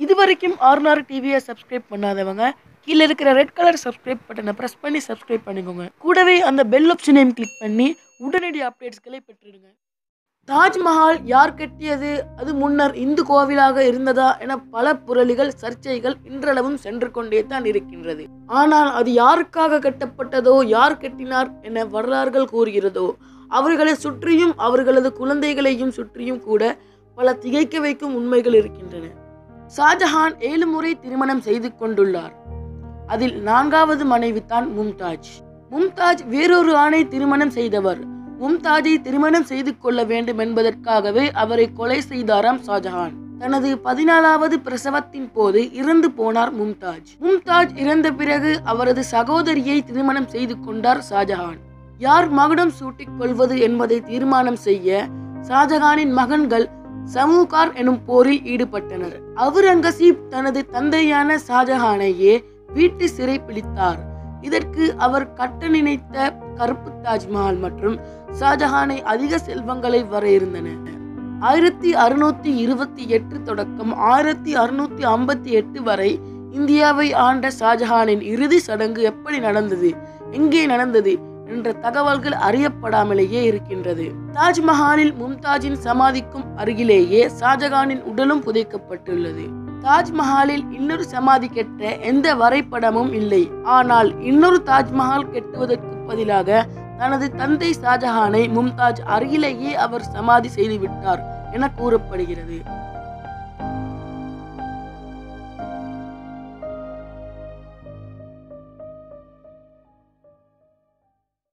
இது வரைக்கும் ஆர்னார் டிவியை சப்ஸ்கிரைப் பண்ணாதவங்க கீழே இருக்கிற ரெட் கலர் சப்ஸ்கிரைப் பட்டனை ப்ரெஸ் பண்ணி சப்ஸ்கிரைப் பண்ணிக்கோங்க. கூடவே அந்த பெல் ஆப்ஷனையும் கிளிக் பண்ணி உடனடி அப்டேட்ஸ்களை பெற்றுடுங்க. தாஜ்மஹால் யார் கட்டியது? அது முன்னர் இந்து கோவிலாக இருந்ததா என பல புரளிகள் சர்ச்சைகள் இன்றளவும் சென்று கொண்டே தான் இருக்கின்றது. ஆனால் அது யாருக்காக கட்டப்பட்டதோ யார் கட்டினார் என வரலாறுகள் கூறுகிறதோ அவர்களை சுற்றியும் அவர்களது குழந்தைகளையும் சுற்றியும் கூட பல திகைக்க வைக்கும் உண்மைகள் இருக்கின்றன. ஷாஜஹான் ஏழு முறை திருமணம் செய்து கொண்டுள்ளார். அதில் நான்காவது மனைவி தான் மும்தாஜ். மும்தாஜ் வேறொரு ஆணை திருமணம் செய்தவர். மும்தாஜை திருமணம் செய்து கொள்ள வேண்டும் என்பதற்காகவே அவரை கொலை செய்தாராம் ஷாஜஹான். தனது பதினாலாவது பிரசவத்தின் போது இறந்து போனார் மும்தாஜ். மும்தாஜ் இறந்த பிறகு அவரது சகோதரியை திருமணம் செய்து கொண்டார் ஷாஜஹான். யார் மகுடம் சூட்டிக் கொள்வது என்பதை தீர்மானம் செய்ய ஷாஜஹானின் மகன்கள் சமூகார் எனும் போரில் ஈடுபட்டனர். அவுரங்கசீப் தனது தந்தையான ஷாஜஹானையே வீட்டு சிறை பிடித்தார். இதற்கு அவர் கட்ட நினைத்த கருப்பு தாஜ்மஹால் மற்றும் ஷாஜஹானை அதிக செல்வங்களை வர இருந்தன ஆயிரத்தி அறுநூத்தி இருபத்தி எட்டு தொடக்கம் ஆயிரத்தி அறுநூத்தி ஐம்பத்தி எட்டு வரை இந்தியாவை ஆண்ட ஷாஜஹானின் இறுதி சடங்கு எப்படி நடந்தது? எங்கே நடந்தது? என்ற தகவல்கள் அறியப்படாமலேயே இருக்கின்றது. தாஜ்மஹாலில் மும்தாஜின் சமாதிக்கும் அருகிலேயே ஷாஜகானின் உடலும் புதைக்கப்பட்டுள்ளது. தாஜ்மஹாலில் இன்னொரு சமாதி கெட்ட எந்த வரைபடமும் இல்லை. ஆனால் இன்னொரு தாஜ்மஹால் கெட்டுவதற்கு பதிலாக தனது தந்தை ஷாஜஹானை மும்தாஜ் அருகிலேயே அவர் சமாதி செய்துவிட்டார் என கூறப்படுகிறது.